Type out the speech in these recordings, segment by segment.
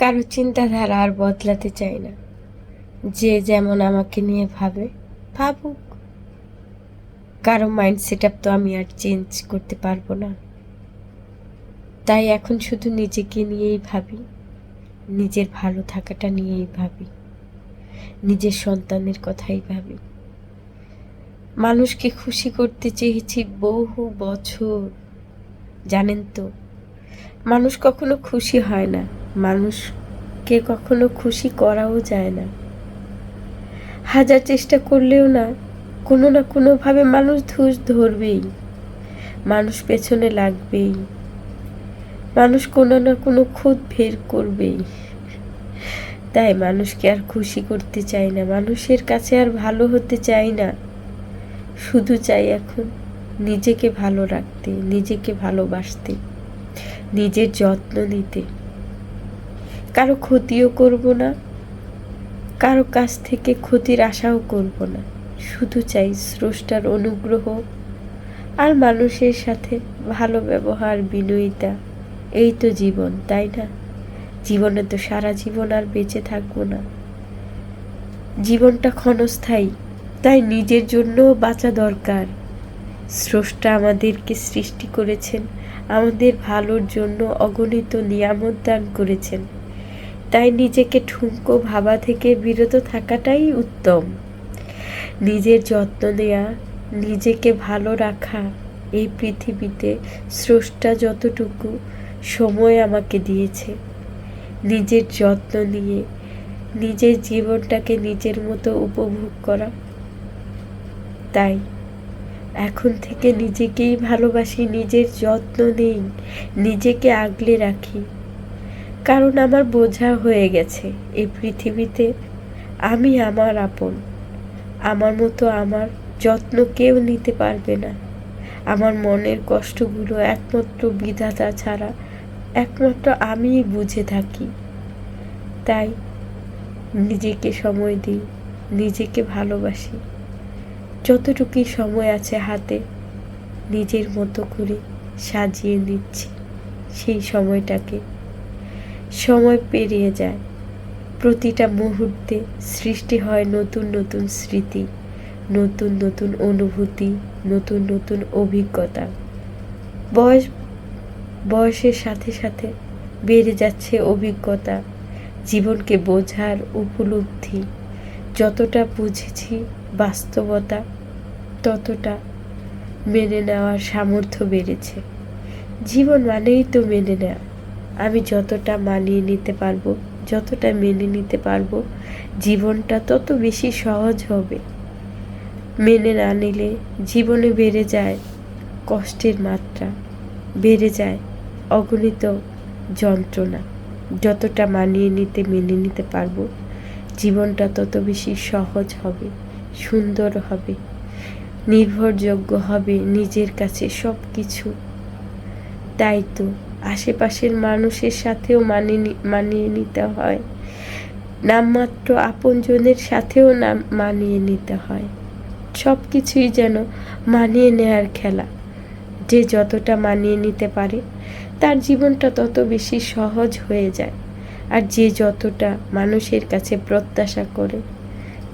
কারও চিন্তাধারা আর বদলাতে চাই না। যে যেমন আমাকে নিয়ে ভাবে, ভাবুক। কারও মাইন্ড সেট তো আমি আর চেঞ্জ করতে পারব না। তাই এখন শুধু নিজেকে নিয়েই ভাবি। নিজের ভালো থাকাটা নিয়েই ভাবি। নিজের সন্তানের কথাই ভাবি। মানুষকে খুশি করতে চেয়েছি বহু বছর। জানেন তো, মানুষ কখনো খুশি হয় না। মানুষকে কখনো খুশি করাও যায় না। হাজার চেষ্টা করলেও না, কোনো না কোনোভাবে মানুষ ধুস ধরবেই। মানুষ পেছনে লাগবেই। মানুষ কোনো না কোনো খুদ বের করবেই। তাই মানুষকে আর খুশি করতে চাই না, মানুষের কাছে আর ভালো হতে চাই না। শুধু চাই এখন নিজেকে ভালো রাখতে, নিজেকে ভালোবাসতে, নিজের যত্ন নিতে। কারও ক্ষতিও করব না, কারও কাছ থেকে ক্ষতির আশাও করব না। শুধু চাই স্রষ্টার অনুগ্রহ আর মানুষের সাথে ভালো ব্যবহার, বিনয়িতা। এই তো জীবন, তাই না? জীবনে তো সারা জীবন আর বেঁচে থাকব না। জীবনটা ক্ষণস্থায়ী, তাই নিজের জন্যও বাঁচা দরকার। স্রষ্টা আমাদেরকে সৃষ্টি করেছেন, আমাদের ভালোর জন্য অগণিত নিয়ামত দান করেছেন। তাই নিজেকে ঠুনকো ভাবা থেকে বিরত থাকাটাই উত্তম। নিজের যত্ন নেওয়া নিজেকে ভালো রাখা, এই পৃথিবীতে স্রষ্টা যতটুকু সময় আমাকে দিয়েছে। নিজের যত্ন নিয়ে, নিজের জীবনটাকে নিজের মতো উপভোগ করা। তাই, এখন থেকে নিজেকেই ভালোবাসি, নিজের যত্ন নেই, নিজেকে আগলে রাখি। কারণ আমার বোঝা হয়ে গেছে এই পৃথিবীতে আমি আমার আপন। আমার মতো আমার যত্ন কেউ নিতে পারবে না। আমার মনের কষ্টগুলো একমাত্র বিধাতা ছাড়া একমাত্র আমিই বুঝে থাকি। তাই নিজেকে সময় দিই, নিজেকে ভালোবাসি। যতটুকুই সময় আছে হাতে, নিজের মতো করে সাজিয়ে নিচ্ছি সেই সময়টাকে। সময় পেরিয়ে যায়। প্রতিটা মুহূর্তে সৃষ্টি হয় নতুন নতুন স্মৃতি, নতুন নতুন অনুভূতি, নতুন নতুন অভিজ্ঞতা। বয়স, বয়সের সাথে সাথে বেড়ে যাচ্ছে অভিজ্ঞতা, জীবনকে বোঝার উপলব্ধি। যতটা বুঝেছি বাস্তবতা, ততটা মেনে নেওয়ার সামর্থ্য বেড়েছে। জীবন মানেই তো মেনে নেওয়া। আমি যতটা মানিয়ে নিতে পারব, যতটা মেনে নিতে পারব, জীবনটা তত বেশি সহজ হবে। মেনে না নিলে জীবনে বেড়ে যায় কষ্টের মাত্রা, বেড়ে যায় অগণিত যন্ত্রণা। যতটা মানিয়ে নিতে, মেনে নিতে পারব, জীবনটা তত বেশি সহজ হবে, সুন্দর হবে, নির্ভরযোগ্য হবে নিজের কাছে সব কিছু তাই তো আশেপাশের মানুষের সাথেও মানিয়ে মানিয়ে নিতে হয়। নামমাত্র আপনজনের সাথেও নাম, মানিয়ে নিতে হয়। সব কিছুই যেন মানিয়ে নেয়ার খেলা। যে যতটা মানিয়ে নিতে পারে, তার জীবনটা তত বেশি সহজ হয়ে যায়। আর যে যতটা মানুষের কাছে প্রত্যাশা করে,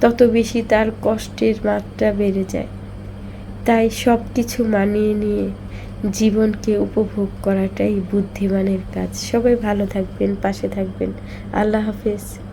তত বেশি তার কষ্টের মাত্রা বেড়ে যায়। তাই সব কিছু মানিয়ে নিয়ে জীবনকে উপভোগ করাটাই বুদ্ধিমানের কাজ। সবাই ভালো থাকবেন পাশে থাকবেন। আল্লাহ হাফেজ।